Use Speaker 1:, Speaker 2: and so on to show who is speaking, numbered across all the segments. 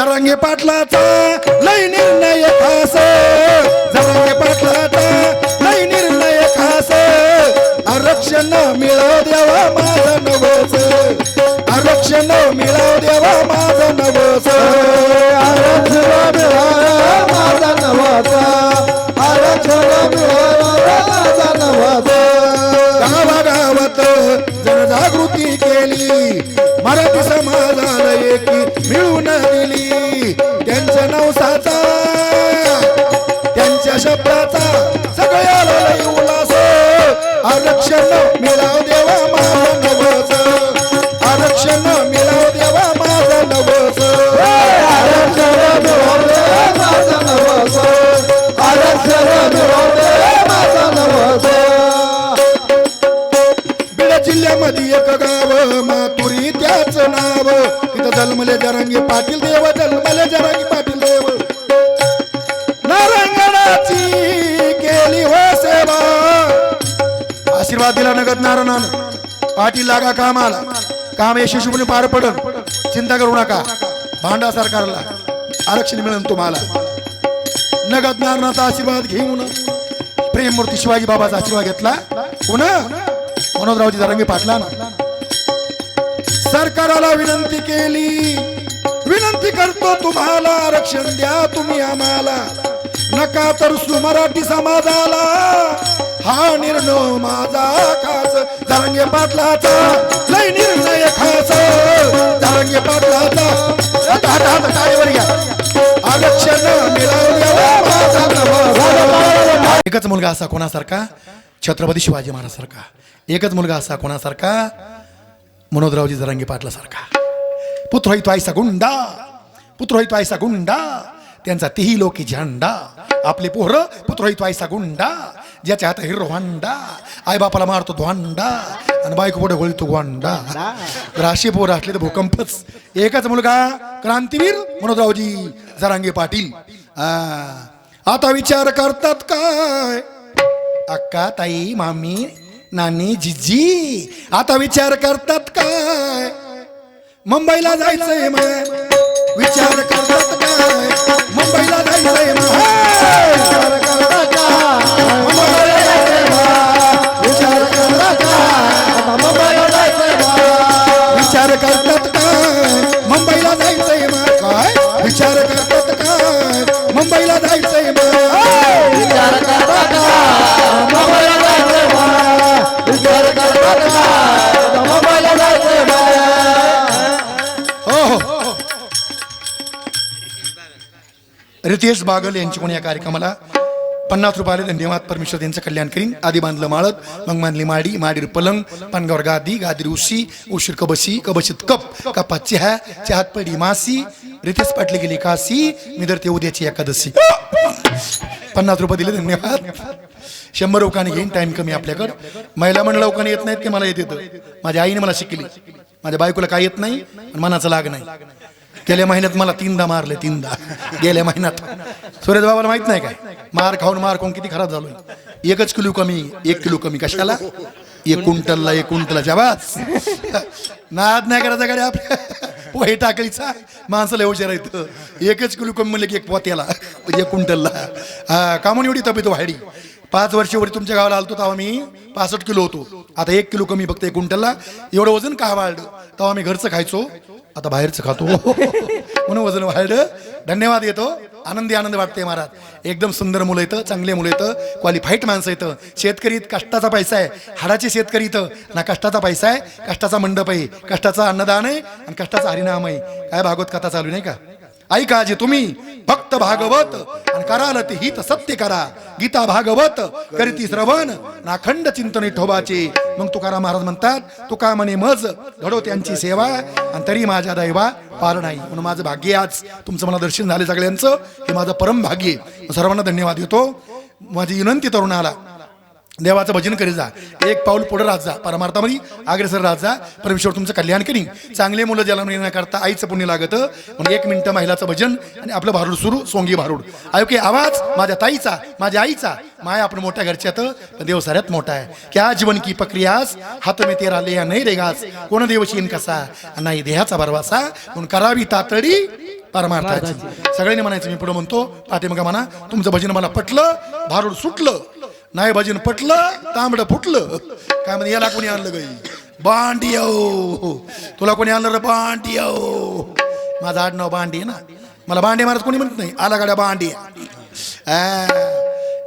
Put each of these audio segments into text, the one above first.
Speaker 1: जरांगे पाटलाचा लय निर्णय खास जरांगे पाटलाचा लय निर्णय खास आरक्षण मिळव देवा माझा नवस. आरक्षण मिळव देवा माझा नवस.
Speaker 2: आरक्षण मिळालं माझा नवस. आरक्षण मिळालं माझा नवाचा
Speaker 1: गावागावात जनजागृती केली. मराठी समाजाला एकी मिळून शब्दाचा सगळ्याला लई उल्हास आरक्षण मिळाव लागा कामाला. काम यशस्वीपणे पार पडल. चिंता करू नका. भांडा सरकारला. आरक्षण मिळेल तुम्हाला. नगद नारायणाचा आशीर्वाद घेऊन प्रेममूर्ती शिवाजी बाबाचा आशीर्वाद घेतला. पुन्हा मनोजरावजी जरांगे पाटला ना सरकाराला विनंती केली. विनंती करतो तुम्हाला. आरक्षण द्या तुम्ही आम्हाला. नका तर मराठी समाजाला. हा निर्णय माझा खास. तरंगे पाटलाचा लय निर्णय खायचा तरंगे पाटलाचा. हात- हात- टाळीवर घ्या आरक्षण एकच मुलगा असा कोणासारखा? छत्रपती शिवाजी महाराजसारखा. एकच मुलगा असा कोणासारखा? मनोदरावजी जरांगी पाटलासारखा. पुत्र होई तो ऐसा गुंडा. पुत्र होई तो ऐसा गुंडा. त्यांचा तिही लोकी झंडा. आपले पोहर पुत्र होई तो ऐसा गुंडा. ज्याच्या हात हिरो होंडा आई बापाला मारतो धोंडा. आणि बायको पुढे गोळी तो गोंडा राशी पोर असले तर भूकंपच. एकच मुलगा क्रांतीवीर मनोदरावजी जरांगे पाटील. आता विचार करतात काय? अक्का ताई मामी नानी जिजी आता विचार करतात काय? मुंबईला जायचंय मग. विचार करतात काय? मुंबईला जायचंय
Speaker 2: विचार
Speaker 1: करतात काय मुंबईला जायचंय मग काय? विचार करतात काय मुंबईला जायचंय मग
Speaker 2: विचार करतात मुंबईला जायचंय बा. विचार करता मुंबईला जायचंय बा.
Speaker 1: हो हो. रितेश बागल यांची कोणी या कार्यक्रमाला पन्नास रुपयाले धन्यवाद. परमेश्वर त्यांचं कल्याण करीन. आधी बांधलं माळत मग मानली माडी. माडीर पलंग पानगावर गादी गादीर उशी उशीर कबशी कबशीत कप कपात चहा चहात पडी मासी रितेश पाटले गेली कासी मी धरते उद्याची एकादशी. पन्नास रुपये दिले धन्यवाद. शंभर लोकांनी घेईन टाइम कमी आपल्याकडं. महिला मंडळ लोकांनी येत नाहीत की मला येत येतं? माझ्या आईने मला शिकली. माझ्या बायकोला काय येत नाही मनाचा मनाचं लाग नाही. गेल्या महिन्यात मला तीनदा मारले तीनदा. गेल्या महिन्यात. सुरेश बाबाला माहीत नाही काय? मार खाऊन मार खाऊन किती खराब झालोय. एकच किलो कमी एक किलो कमी. कशाला? एक क्विंटलला एक क्विंटलच्या वाच नाद नाही करायचा गाडी आपल्या. पोहे टाकळीचा माणसाला हुशार येतं एकच किलो कमी म्हणलं की एक पोत्याला. एक क्विंटलला हा कामून एवढी तब्येत वाढली. पाच वर्षावरी तुमच्या गावाला आलतो तेव्हा मी पासष्ट किलो होतो. आता एक किलो कमी फक्त एक क्विंटलला एवढं वजन का वाढलं? तेव्हा मी घरचं खायचो. आता बाहेरचं खातो म्हणून वजन वाढलं. धन्यवाद येतो. आनंदी आनंद वाटते महाराज. एकदम सुंदर मुलं येतं चांगले मुलं येतं क्वालिफाईड माणसं येतं शेतकरी कष्टाचा पैसा आहे. हाडाचे शेतकरी इथं. ना कष्टाचा पैसा आहे कष्टाचा मंडप आहे कष्टाचा अन्नदान आहे आणि कष्टाचा हरिनाम आहे काय भागवत कथा चालू नाही का? ऐका जे तुम्ही फक्त भागवत कराल ते हित सत्य करा. गीता भागवत करीती श्रवण नाखंड चिंतन ठोबाचे. मग तुकाराम महाराज म्हणतात तुका म्हणे मज घडो त्यांची सेवा आणि तरी माझ्या दैवा पार नाही. म्हणून माझं भाग्य आज तुमचं मला दर्शन झाले सगळ्यांचं हे माझं परम भाग्य सर्वांना धन्यवाद देतो. माझी विनंती तरुणाला देवाचं भजन करीत जा. एक पाऊल पुढे राहत जा. परमार्थामध्ये अग्रेसर राहत जा. परमेश्वर तुमचं कल्याण करीन. चांगले मुलं जन्म येण्याकरता आईचं पुण्य लागतं म्हणून एक मिनिटं महिलाचं भजन आणि आपलं भारूड सुरू सोंगी भारूड. ऐके आवाज माझ्या ताईचा माझ्या आईचा. माय आपण मोठ्या घरच्यात पण देव साऱ्यात मोठा आहे. क्या जीवन की प्रक्रियास हात मे तेरा लिया नाही रेगास कोण देव शिन कसा? नाही देहाचा भरवासा. म्हणून करावी तातडी परमार्थाची. सगळ्यांनी म्हणायचं मी पुढे म्हणतो पाठीमागा म्हणा तुमचं भजन मला पटलं भारूड सुटलं नाही भाजीनं पटलं तांबडं फुटलं. काय म्हणजे याला कोणी आणलं गाई बांडी हो. तुला कोणी आणलं रे बांडियो हो? माझं आडनाव बांडी आहे ना? मला बांडे महाराज कोणी म्हणत नाही. आला गाड्या बांडी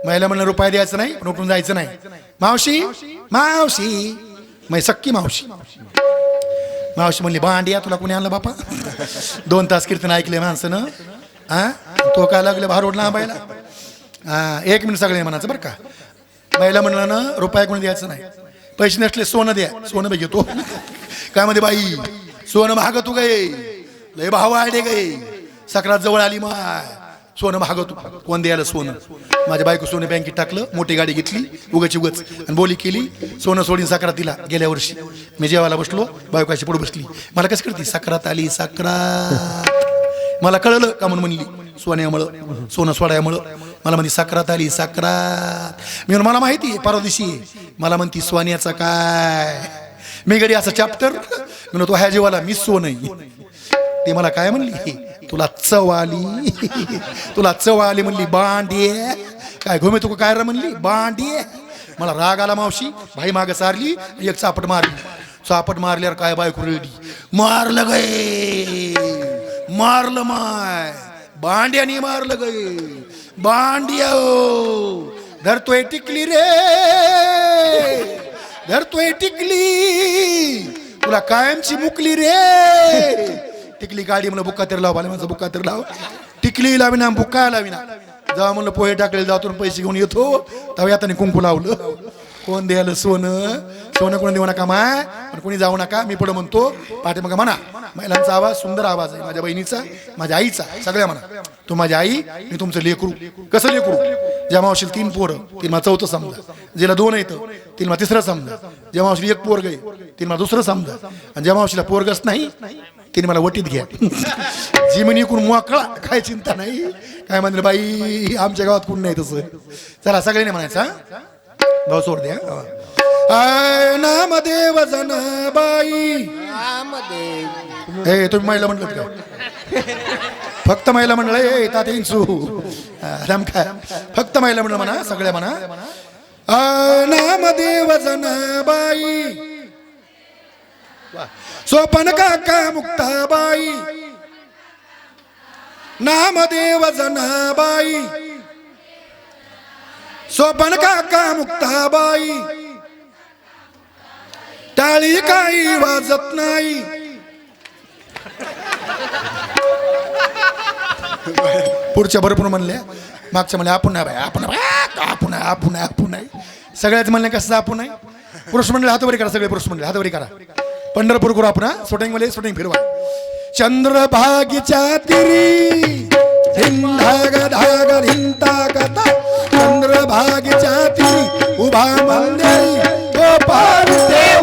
Speaker 1: महिला म्हणलं रुपये द्यायचं नाही पण उठून जायचं नाही. मावशी मावशी. मै सक्की मावशी. मावशी म्हणली भांडिया तुला कोणी आणलं बापा? दोन तास कीर्तन ऐकले माणसानं हा तो काय लागले भारोड लांबायला? हा एक मिनिट सगळे म्हणायचं बरं का. बाईला म्हणलं ना रुपया कोणी द्यायचं नाही. पैसे नसले सोनं द्या. सोनं बी घेतो काय मध्ये बाई? सोनं महाग तू गे लय भाव आडे गे सक्रात जवळ आली माय. सोनं महाग तू. कोण द्यायला सोनं? माझ्या बायको सोनं बँकेत टाकलं मोठी गाडी घेतली उगाची उगच. आणि बोली केली सोनं सोडीन साखरात दिला गेल्या वर्षी. मी जेवायला बसलो बायकोशी पुढे बसली. मला कसं करते साखरात आली साखरात मला कळलं का म्हणून म्हणली सोन्यामुळं सोनं सोडायामुळं. मला म्हणते साखरात आली साखरात. मी म्हणून मला माहिती आहे परवा दिवशी. मला म्हणती सोन्याचा काय? मी गडी असं चॅप्टर म्हणून तो ह्या जीवाला मी सोन ते मला काय म्हणली? तुला चव आली. तुला चव आली म्हणली बांडे. काय घुमे तू काय म्हणली बांडे. मला राग आला मावशी भाई माग सारली एक चापट मारली. चापट मारल्यावर काय बायको रेडी मारलं गे मारलं माय बांड्याने मारलं गे बांडिया हो. धरतोय टिकली रे. धरतोय टिकली. तुला कायमची मुकली रे. टिकली गाडी म्हणलं बुक्का तर लाव माझा बुक्का तर लाव. टिकली लाविना बुक्का लाविना. जेव्हा म्हणलं पोहे टाकले जातून पैसे घेऊन येतो. तेव्हा याताने कुंकू लावलं. कोण द्यायला सोनं? सोनं कोणी देऊ नका माय पण कोणी जाऊ नका. मी पुढे म्हणतो पाठीमागा म्हणा. महिलांचा आवाज सुंदर आवाज आहे. माझ्या बहिणीचा माझ्या आईचा सगळ्या म्हणा. तू माझी आई मी तुमचं लेकरू. कसं लेकरू? ज्या मावशील तीन पोरं तीन मला चौथं समजा. जिला दोन येतं तीन मला तिसरं समजा. ज्या मावशीला एक पोरग आहे तीन मला दुसरं समजा. आणि ज्या मावशीला पोरगच नाही तिने मला वटीत घ्या. जी म्हणे इकडून मोकळा काय चिंता नाही. काय म्हणलं बाई आमच्या गावात कोण नाही तसं. चला सगळ्यांनी म्हणायचं भाऊ सोड द्या. नामदेव जन बाई हे तुम्ही महिला म्हणलं का? फक्त महिला मंडळ आहे तात राम काय फक्त महिला मंडळ म्हणा सगळ्या म्हणा. नामदेव जन बाई सोपन काका मुक्ताबाई. नामदेव जनाबाई. सोपन काका मुक्ताबाई. टाळी काही वाजत नाही. पुढच्या भरपूर म्हणल्या मागच्या म्हणले आपण नाही बाई आपण आपण आपण आहे आपण आहे सगळ्याच म्हणले कसं आपण आहे पुरुष मंडळ हातवरी करा सगळे पुरुष मंडळ हातवरी करा. पंढरपूर करू आपण शूटिंगमध्ये शूटिंग फिरवा. चंद्रभागीच्या तिरी हिंधाग धाग हिंता कथा चंद्रभागीच्या तिरी उभा मंदिर गोपाल देव.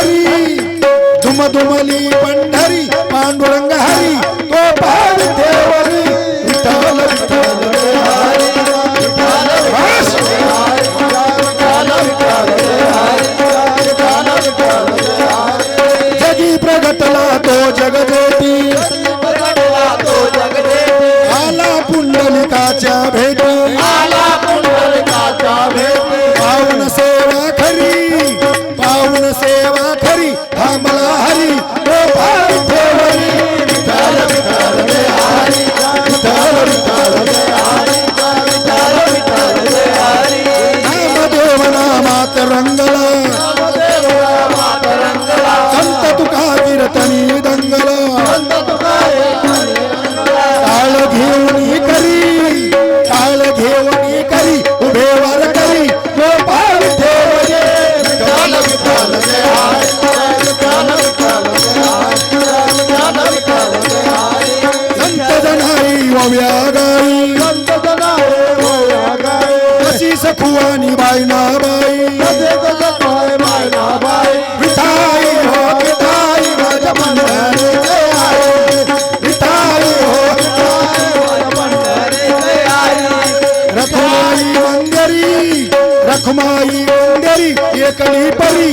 Speaker 1: माई डोंगरी एकणी परी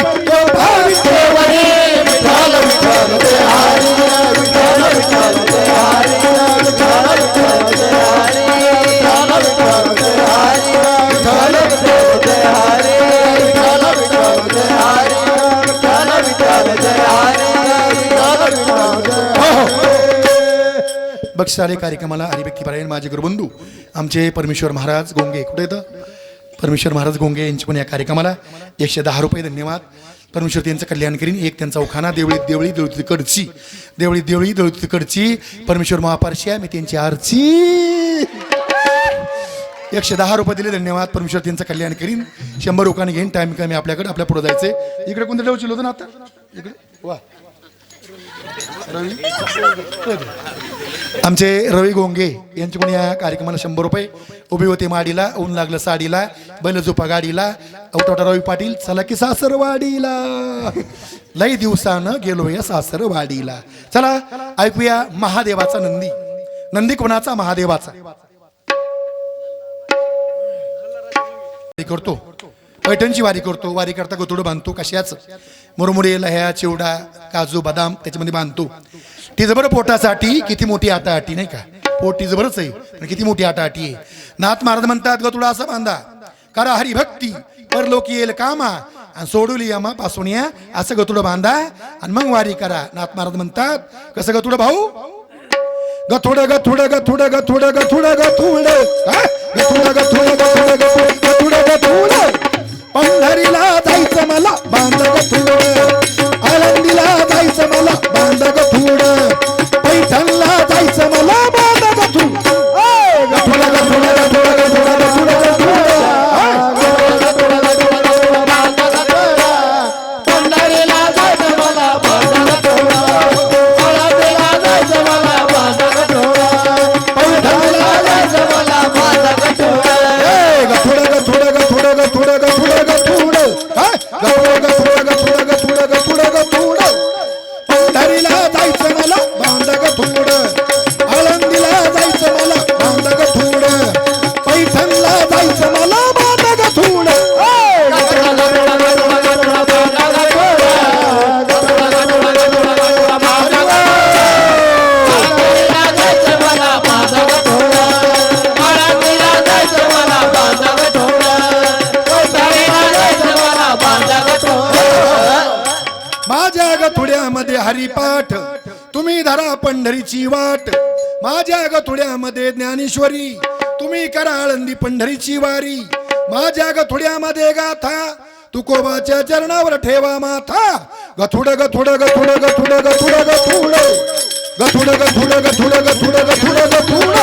Speaker 1: देवरे
Speaker 2: विठाल विठाल विठाल विठाल
Speaker 1: बक्षारे कार्यक्रमाला हरिभक्ती पारायण माझे गुरुबंधू आमचे परमेश्वर महाराज गोंगे कुठे येतं परमेश्वर महाराज गोंगे यांच्याकडून या कार्यक्रमाला एकशे दहा रुपये धन्यवाद. परमेश्वर त्यांचं कल्याण करीन. एक त्यांचा उखाना देवळीत देवळी देवळी कडची देवळी देवळी देवळी कडची परमेश्वर महापारशी आहे. मी त्यांची आरची एकशे दहा रुपये दिले. धन्यवाद. परमेश्वर त्यांचं कल्याण करीन. शंभर रुपयाने घेईन. टाइम कमी आपल्याकडे. आपल्या पुढे जायचंय. इकडे कोणतं ठेवशील होतं ना आता? इकडे. वा. रवी? आमचे रवी गोंगे यांच्याकडून या कार्यक्रमाला शंभर रुपये. उभी होते माडीला ऊन लागलं साडीला बैल झोपा गाडीला. औटोटा रवी पाटील चला की सासरवाडीला. लई दिवसानं गेलो या सासरवाडीला. चला ऐकूया महादेवाचा नंदी. नंदी कोणाचा? महादेवाचा. करतो. पैठणची वारी करतो. वारी करता गोतुड बांधतो कशाच? मुरमुरे लह्या चिवडा काजू बदाम त्याच्यामध्ये बांधतो ती जबर पोटासाठी किती मोठी आटाआटी नाही का पोट ती जबरच आहे पण किती मोठी आटाआटी आहे नाथ महाराज म्हणतात ग गतुडा असं बांधा करा हरिभक्ती परलोकी येईल कामा आणि सोडूली यमा पासून या असं गतुडं बांधा आणि मग वारी करा नाथ महाराज म्हणतात कसं गतुडं भाऊ गथुड गथुड गथुड गथुड गथुड गथुड हा? गथुड गथुड गथुड गथुड गथुड गथुड पंढरीला जायचं मला बांध गथुड आळंदीला जायचं मला बांध गथुड पैठणला जायचं मला हरिपाठ तुम्ही धरा पंढरीची वाट. माझ्या गथुड्यामध्ये ज्ञानेश्वरी. तुम्ही करा आळंदी पंढरीची वारी. माझ्या गथुड्यामध्ये गाथा. तुकोबाच्या चरणावर ठेवा माथा. गथुड गथुड गथुड गथुड गथुड गथुड. गथुड गथुड गथुड गथुड गथुड गथुड.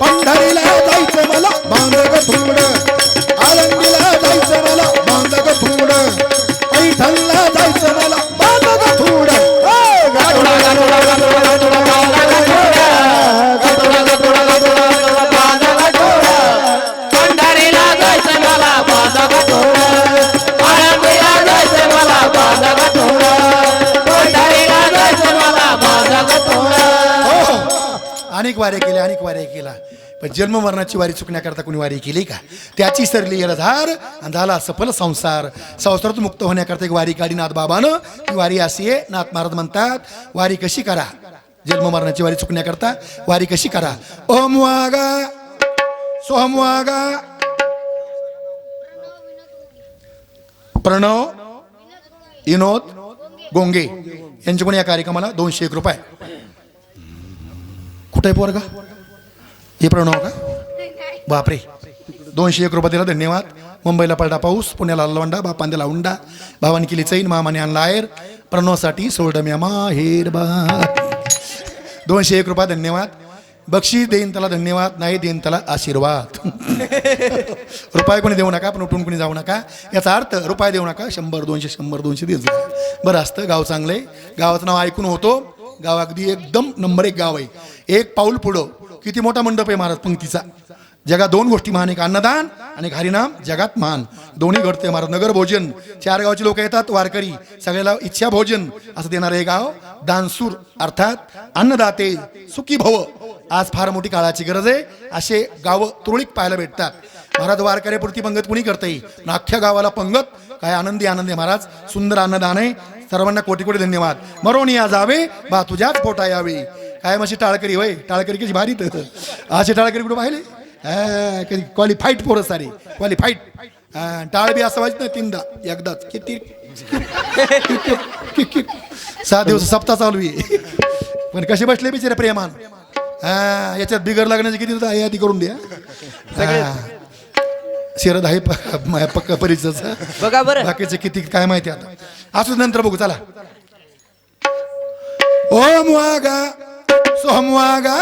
Speaker 1: पंढरीला जायचं मला बांध गथुड. आळंदीला जायचं मला बांध गथुड. पैठण पण जन्म मरणाची वारी चुकण्याकरता कोणी वारी केली का? त्याची सरली धार आणि झाला सफल संसार. संसारातून मुक्त होण्याकरता एक वारी काढी नाथ बाबानं. ती वारी अशी आहे नाथ महाराज म्हणतात वारी कशी करा? जन्म मरणाची वारी चुकण्याकरता वारी कशी करा? ओम वागा सोहम वागा. प्रणव विनोद गोंगे. यांच्याकडून या कार्यक्रमाला दोनशे एक रुपये? कुठे आहे पोरगा? हे प्रणव का? बापरे. दोनशे एक रुपये दिला धन्यवाद. मुंबईला पडला पाऊस पुण्याला लवंडा बापांद्याला उंडा भावानी केली चैन मामाने आणला आयर प्रणवासाठी सोडम्या माहेर बा दोनशे एक रुपये धन्यवाद. बक्षीस देईन त्याला धन्यवाद नाही देईन त्याला आशीर्वाद. रुपये कोणी देऊ नका पण उठून कोणी जाऊ नका. याचा अर्थ रुपये देऊ नका शंभर दोनशे शंभर दोनशे देत जा. बरं असतं गाव चांगलं आहे. गावाचं नाव ऐकून होतो. गाव अगदी एकदम नंबर एक गाव आहे. एक पाऊल पुढं. किती मोठा मंडप आहे महाराज पंक्तीचा? जगात दोन गोष्टी महान एक अन्नदान आणि एक हरिनाम जगात महान. दोन्ही घडते महाराज. नगर भोजन. चार गावचे लोक येतात वारकरी. सगळ्याला इच्छा भोजन. असं देणारं हे गाव दानसूर अर्थात अन्नदाते सुखी भव. आज फार मोठी काळाची गरज आहे. असे गावं तुरळीक पाहायला भेटतात. महाराज वारकऱ्यापुरती पंगत कुणी करते ना अख्ख्या गावाला पंगत. काय आनंदी आनंदी महाराज. सुंदर अन्नदान आहे. सर्वांना कोटी कोटी धन्यवाद. मरोनिया जावे बा तुझ्याच पोटा यावे. काय मशी टाळकरी होय? टाळकरी कशी भारी तर असे टाळकरी कुठं पाहिले? हा, कधी क्वालिफाईड पोरं सारे. क्वालिफाईड हा, टाळ बी असं व्हायचं ना तीनदा एकदाच. किती? सहा दिवस सप्ताह चालू आहे. पण कसे बसले बिचारे प्रेमान? हा याच्यात बिगर लागण्याचे किती आहे आधी करून द्या. शिरद आहे पक्का परिचयाचा.
Speaker 3: बघा बरं.
Speaker 1: बाकीचे किती काय माहिती आता. असू नंतर बघू चला. ओम वागा सोहमवागा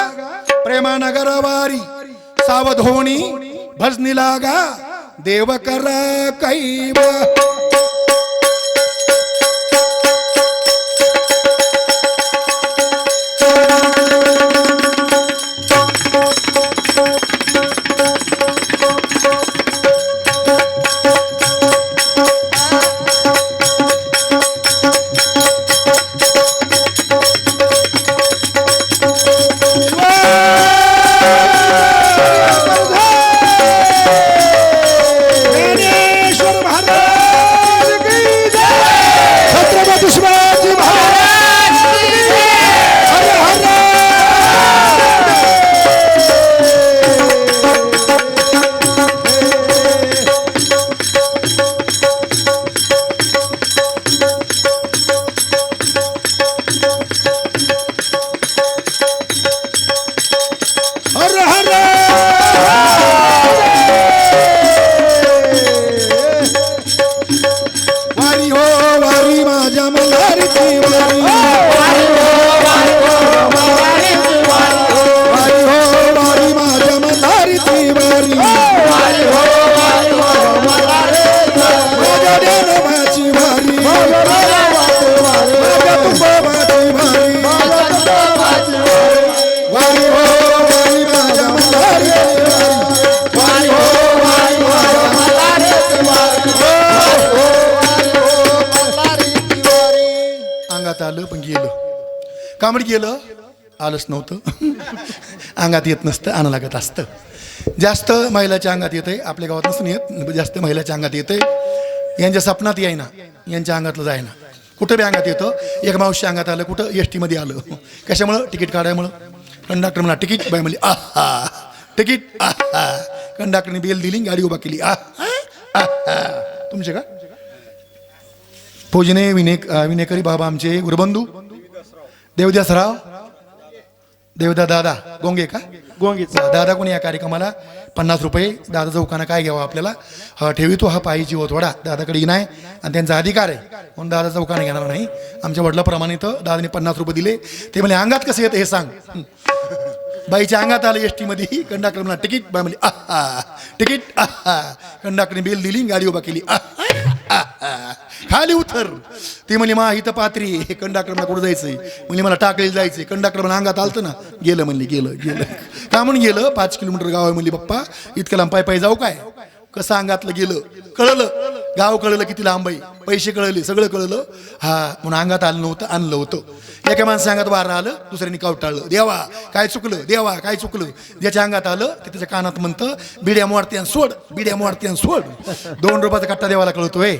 Speaker 1: प्रेमानगर वारी सावधोणी भजनी लागा देव करा कैव आलंच नव्हतं. अंगात येत नसतं आणं लागत असतं. जास्त महिलाच्या अंगात येते आपल्या गावात नसून येत जास्त महिलाच्या अंगात येते यांच्या सपनात यायना यांच्या अंगातलं जायना. कुठं बी अंगात येतं एक मावशी अंगात आलं कुठं एस टीमध्ये आलं. कशामुळं? तिकीट काढायमुळं. कंडक्टर म्हणा तिकीट बाय म्हणली आहा तिकीट आहा. कंडक्टरने बेल दिली गाडी उभा केली आहा आहा. तुमचे का? फौजने विने विनेकरी बाबा आमचे गुरुबंधू देवदासराव देवदा दादा गोंगे का? गोंगेचा. दादा कोणी या कार्यक्रमाला? पन्नास रुपये. दादा चौकानं काय घ्यावं आपल्याला? हा ठेवितो हा पायी जीव थोडा दादाकडे आहे. आणि त्यांचा अधिकार आहे. म्हणून दादा चौकाने घेणार नाही. आमच्या वडिलाप्रमाणे तर दादाने पन्नास रुपये दिले. ते म्हणजे अंगात कसं येतं हे सांग. बाईच्या अंगात आलं एस टीमध्ये कंडक्टर म्हणा तिकीट? बाय म्हणली आहा तिकीट आहा. कंडक्टरने बेल दिली गाडी उभा केली आहा, खाली उतर. ती म्हणली मा इथं पात्री हे कंडक्टर कुठं जायचंय? म्हणजे मला टाकलेलं जायचंय. कंडक्टर मला अंगात आलतं ना. गेलं म्हणली गेलं गेलं. का म्हणून गेलं? पाच किलोमीटर गाव आहे म्हणली पप्पा इतकं लांब पाय पाय जाऊ काय? कसं अंगातलं गेलं? कळलं. गाव कळलं किती लांब आहे. पैसे कळले सगळं कळलं. हा म्हणून अंगात आलं नव्हतं आणलं होतं. एका माणसं अंगात वारं आलं दुसऱ्याने कावटाळलं देवा काय चुकलं? देवा काय चुकलं? ज्याच्या अंगात आलं ते त्याच्या कानात म्हणतं बिड्या मोडत्यान सोड बिड्या मोडत्यान सोड. दोन रुपयाचा कट्टा देवाला कळतोय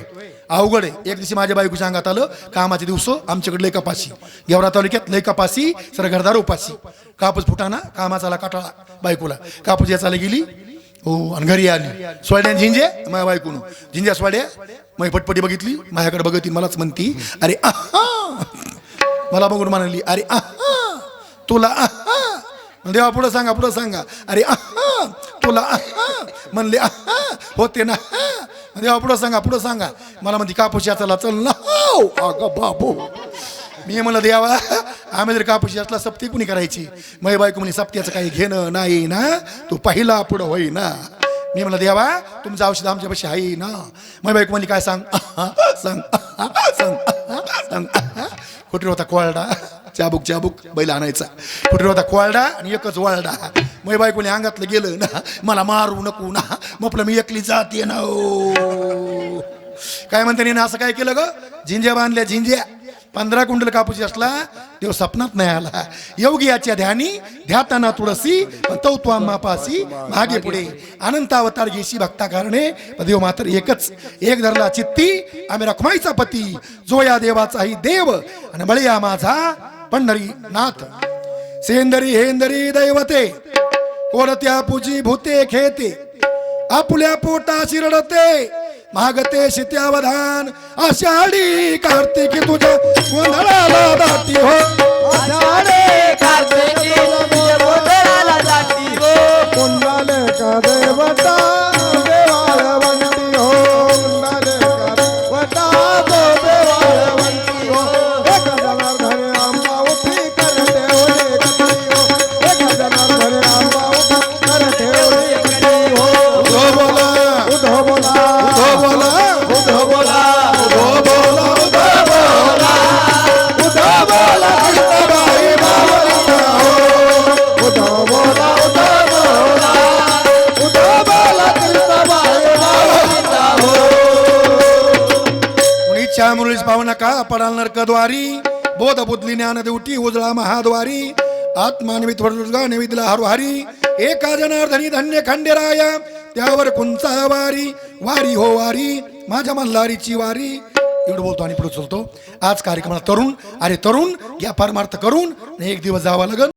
Speaker 1: अवघड आहे. एक दिवशी माझ्या बायकोच्या अंगात आलं कामाचे दिवस आमच्याकडे लय कपाशी. गेवरा तालुक्यात लय कपाशी सर घरदार उपाशी. कापूस फुटाना कामाचा आला काटाळा बायकोला. कापूस याचाला गेली हो आणि घरी आली. सोड्या झिंजे? माझ्या बायकून. झिंज्या सोड्या मग पटपटी बघितली. माझ्याकडे बघितली मलाच म्हणती अरे आहा! मला बघून म्हणाली अरे आहा! तुला आहा! देवा पुढं सांगा पुढं सांगा. अरे आहा! तुला आहा! म्हणले आहा! होते ना देवा पुढं सांगा पुढं सांगा. मला म्हणते कापूस याचाला चल ना हो. बाबू. मी म्हणलं द्यावा आम्ही जर कापूशी असला सप्ती कुणी करायची? मै बायको म्हणे सप्त्याचं काही घेणं नाही ना तू पहिला पुढं होई ना. मी म्हणलं देवा तुमचं औषध आमच्यापाशी आहे ना. मै बायको म्हणली काय सांग? सांग सांग सांग. कुठे होता कोळडा? चाबूक चाबूक बैल आणायचा. कुठे होता कोळडा? आणि एकच वळडा. मै बायकोने अंगातलं गेलं ना मला मारू नको ना म्हटलं मी एकली जाते ना ओ. काय म्हणते ना असं काय केलं ग? झिंज्या बांधल्या झिंज्या पंधरा कुंडल कापूस असला देव सपनात नाही आला. योगी याच्या ध्यानी ध्याताना तुळसी तौत्वा मापासी मागे पुढे. अनंतावतार घेशी भक्ता कारणे देव मात्र एकच. एक धरला चित्ती आम्ही रखमाईचा पती. जो या देवाचाही देव आणि बळीया माझा पंढरी नाथ सेंदरी हेंदरी दैवते कोणत्या पूजी भूते खेते आपल्या पोटा शिरडते मागते शित्यावधान आषाढी कार्तिकी तुझ्या गोंधळाला दाटी हो.
Speaker 2: आषाढे कार्तिकी तुझ्या गोंधळाला हो.
Speaker 3: कुंडले का देवता
Speaker 1: पडाल नरकद्वारी बोध बुद्धली ज्ञान देवटी उजळा महाद्वारी. आत्मानिमित वरदुर्गा हरवारी. एका जनार्दनी धन्य खंडेराया त्यावर कुंचा वारी. वारी हो वारी माझ्या मल्हारीची वारी. एवढं बोलतो आणि पुढे चलतो. आज कार्यक्रमाला तरुण अरे तरुण या परमार्थ करून एक दिवस जावा लागल.